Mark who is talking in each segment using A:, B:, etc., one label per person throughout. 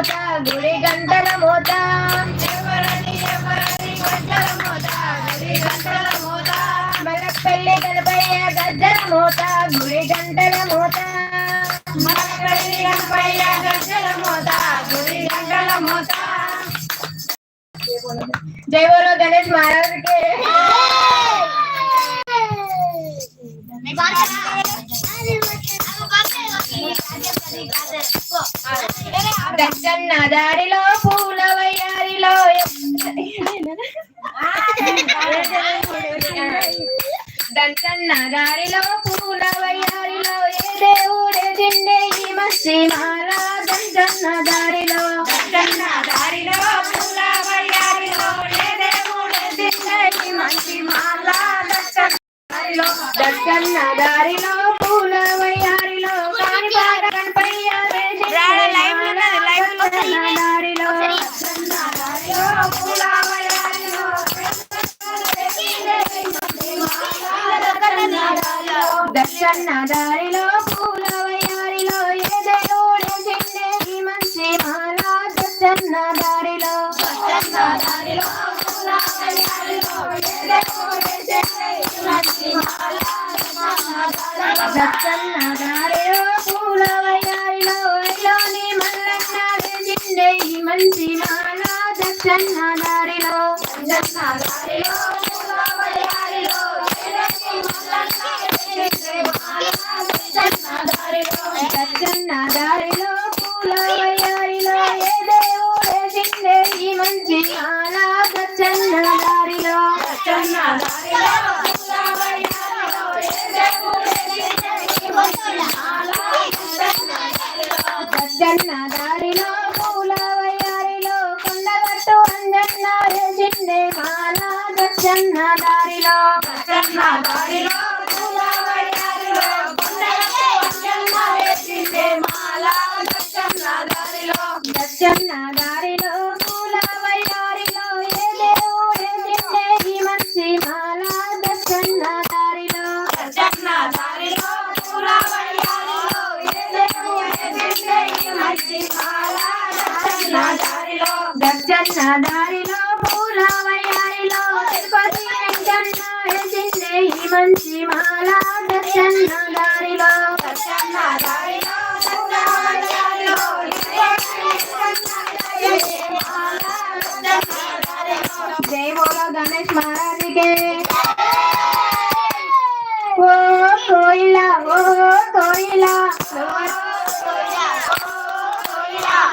A: మోత గుడి గంటల మోత. మలపెల్లి గణపయ్య గద్దల మోత గుడి గంటల మోత. జై బోలో గణేష్ మహారాజ్కి. దర్శన్న దారిలో పూల వయ్యారిలో దర్శన్న దారిలో పూల వయ్యారిలో ఏ దేవుడే తిండే ఈ మసి మాల? దర్శన్న దారిలో దర్శన్న దారిలో పూల వయ్యారిలో ఏ దేవుడే తిండే ఈ మసి మాల? దర్శన్న దారిలో దర్శన్న దారిలో దర్శన్న దారిలో పూల వయ్యారిలో ఏ దేవుడే చిండే ఈ మంచి మాల దర్శన్న దారిలో దర్శన్న దారిలో. పూల దర్శన్న దారిలో పూల వయ్యారిలో ఏ దేవుడే చిందే ఈ మంచి మాల దర్శన్న దారిలో దర్శన్న దారిలో పూల వయ్యారిలో ఏ దేవుడే చిందే ఈ మంచి మాల దర్శన్న దారిలో దర్శన్న దారిలో పూల వయ్యారిలో తిరుపతి వెంకన్న చిందే ఈ మంచి మాల దర్శన్న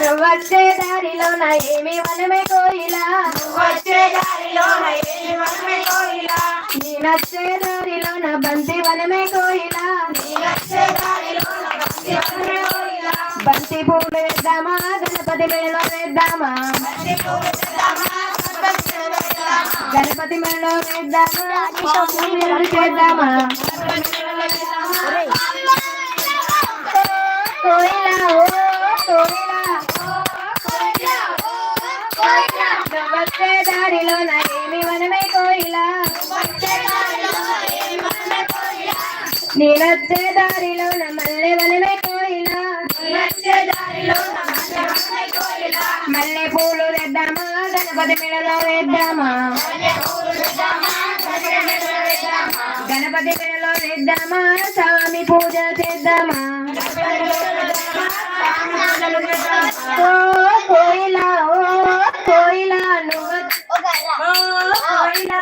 A: నువ్వొచ్చే దారిలో నా ఏమి వనమే కోయిలా నువ్వొచ్చే దారిలో నా ఏమి వనమే కోయిలా. నీ నచ్చే దారిలో నా బంతి వనమే కోయిలా. నీ నచ్చే దారిలో నా బంతి వనమే కోయిలా బంతి పూలు వేద్దామా గణపతి మేళలో వేద్దామా? బంతి పూలు ప్రతిమలో వేద్దామా చేద్దామా కోయిలా ఓ కోయిలా దారిలో నా మనమే కోయిలా నేనొచ్చే దారిలో నా మల్లె కోయిలా మల్లె పూలు గణపతి మెడలో వేద్దామా? గణపతి మెడలో వేద్దామా? స్వామి పూజ చేద్దామా ఓ కోయిలా ఓ కోయిలా నువ్వు కోయిలా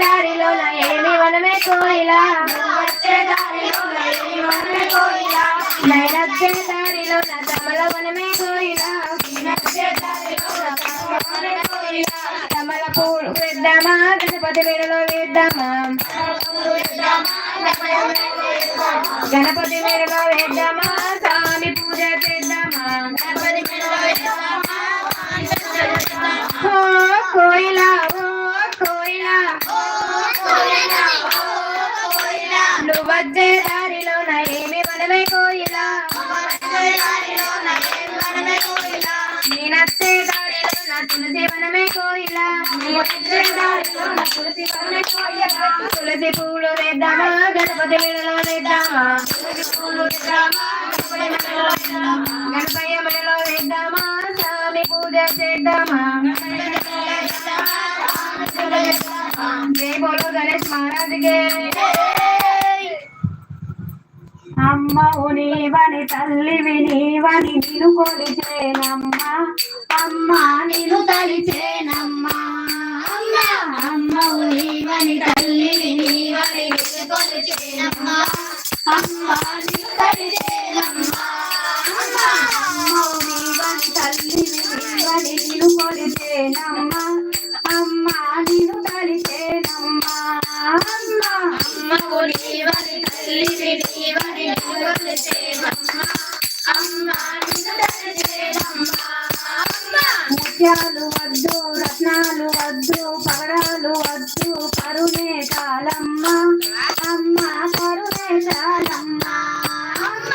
A: దారిలో నా ఏమి వనమే కోయిలా కోయిలా నైనచ్చే దారిలో నా వనమే కోయిలా దారిలో నా వనమే కోయిలా పూలు వేద్దామా గణపతి మెడలో వేద్దామా? గణపతి మెడలో వేద్దామా స్వామి పూజ చేద్దామా? గణపతి మెడలో వేద్దామా ఓ కోయిలా ఓ కోయిలా. నువ్వొచ్చే దారిలో తులసి పూలు వేద్దామా గణపతి మెడలో వేద్దామా గణపయ్య మెడలో వేద్దామా స్వామి పూజ చేద్దామా గణేష్ అమ్మవు నీవని తల్లివి నీవని కొలిచేనమ్మ. అమ్మ తలిచే ముత్యాలు వద్దు రత్నాలు వద్దు పగడాలు వద్దు కరుణే చాలమ్మ అమ్మ కరుణే చాలమ్మ అమ్మ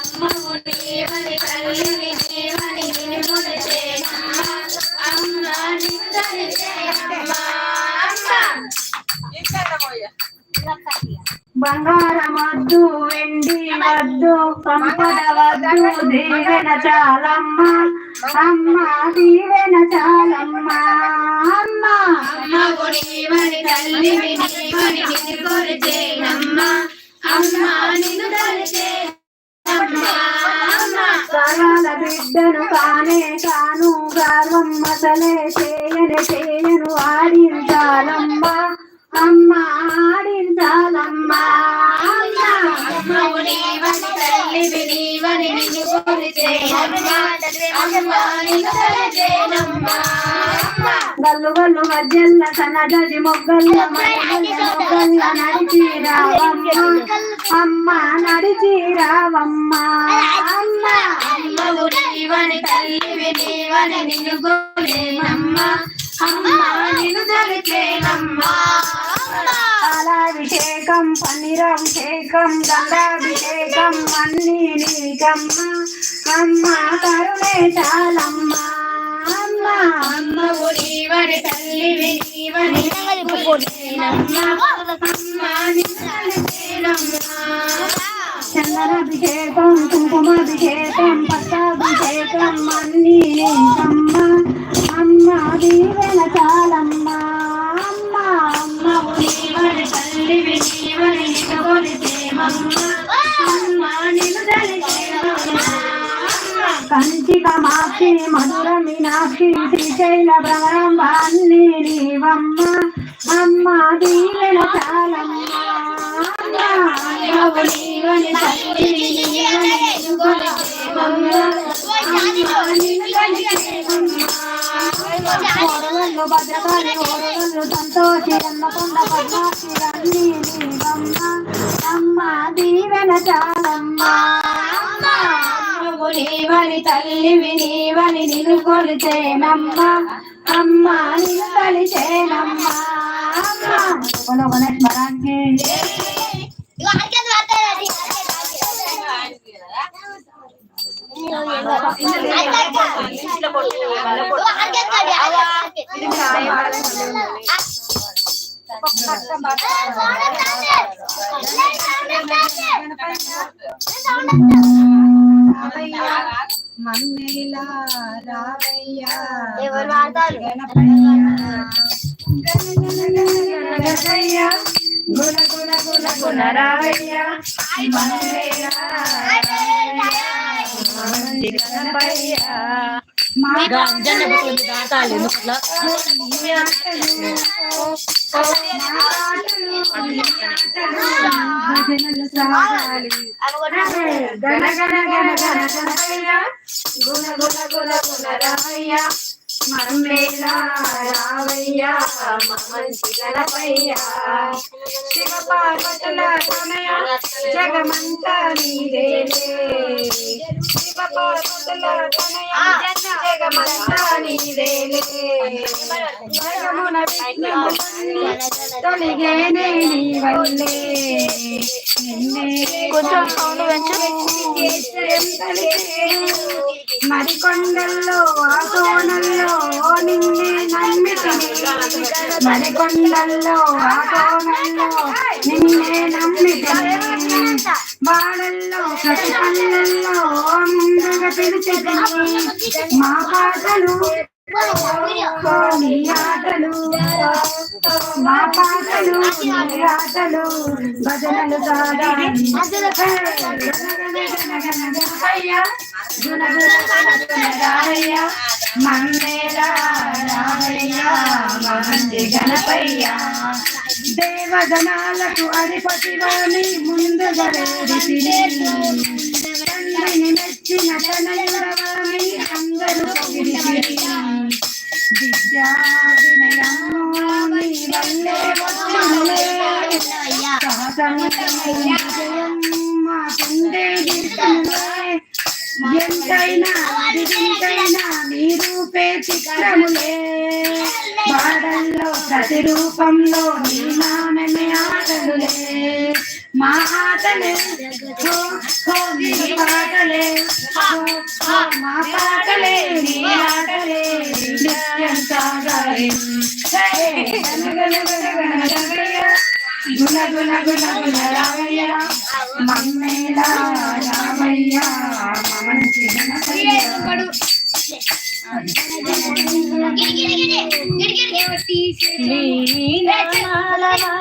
A: అమ్మవు నీవని తల్లివి నీవని నిన్ను అమ్మ నిన్ను బంగారం వద్దు వెండి వద్దు సంపద వద్దు దీవెన చాలమ్మ. అమ్మ దీవెన చాలమ్మ. అమ్మ అమ్మవు నీవని తల్లివి నీవని అమ్మ నిన్ను తలిచేనమ్మ సరళ బిడ్డను కానే కాను గర్వం మసలే చేయను చేయను ఆడించాలమ్మా. అమ్మ ఆడించాలమ్మ నీవని నిన్ను అమ్మ గల్లు గల్లు మధ్యల్ల సనగది మొగ్గల్ల మొగ్గల్ల నడిచి రావమ్మ అమ్మ నడిచి రావమ్మ అమ్మ అమ్మవు నీవని తల్లివి నీవని నిన్ను అమ్మ నిన్ను పాలాభిషేకం పన్నీరాభిషేకం గంగాభిషేకం అన్ని నీకమ్మ అమ్మ కరుణే చాలమ్మ. అమ్మ అమ్మవు నీవని తల్లివి నీవని అమ్మ నిన్ను చందనాభిషేకం కుంకుమాభిషేకం పట్టాభిషేకం అన్ని నీకమ్మ అమ్మ దీవెన చాలమ్మ. కొలిచేమమ్మ అమ్మ మధుర మీనాక్షి శ్రీశైల ప్రారంభాన్ని నీవమ్మ అమ్మ దీవెన చాలమ్మ భద్రకాళి సంతోషి అన్నకొండ పద్మాక్షి అన్ని నీవమ్మ. చాలమ్మ నీవని తల్లివి నీవని నిన్ను కొలిచేనమ్మ. అమ్మ నిన్ను తలిచేనమ్మ అమ్మ బోలో గణేష్ మహారాజ్కి
B: మమ్మీలా రావయ్యా
C: ఎవరు వాడతారు
A: గణగయ్య గుణ గుణ గుణ గుణ రావయ్య మంగళ గణపయ్య. మా భజనలు సాగాలి గణ గణ గణ గణ గణపయ్య గుణ గుణ గుణ గుణ రావయ్య మమ్మేళ రావయ్య మంచి గణపయ్య శివ పార్వతుల తనయ జగమంతా నీదేలే శివ పార్వతుల తనయ జగమంతా నీదేలే జగమున విఘ్నములన్నీ తొలిగేనే నీ వల్లే నిన్నే
C: కొంచెం సౌండ్ పెంచు.
A: మరికొండల్లో ఆ కోణల్లో నిన్నే నమ్మితిని మరికొండల్లో ఆ కోణల్లో నిన్నే నమ్మితిని బాడల్లో ప్రతి పల్లెల్లో ముందుగా పిలిచితిని మా పాటలు
B: నీ ఆటలు మా పాటలు నీ ఆటలు భజనలు కాదా మన్నేలా రామయ్య గణపయ్య దేవగణాలకు అధిపతిలోని తండ్రిని మెచ్చిన తనయుడవామి విద్యా వినయము నీ వల్లే వచ్చునులే. విజయం ఎంతైనా రూపే చిత్రములే పాడల్లో ప్రతి రూపంలో నీ నామమే ఆటలులే మా ఆటలే హో, హో, మీ పాటలే హో, హో, మా పాటలే మీ ఆటలే నిత్యం సాగాలి హే, గన, గుణ గుణ గుణ గుణ రామయ్య మమ్మేలా రామయ్య మమంచి గణపయ్య
C: గిడి గిడి గిడి గిడి గిడి
A: నీ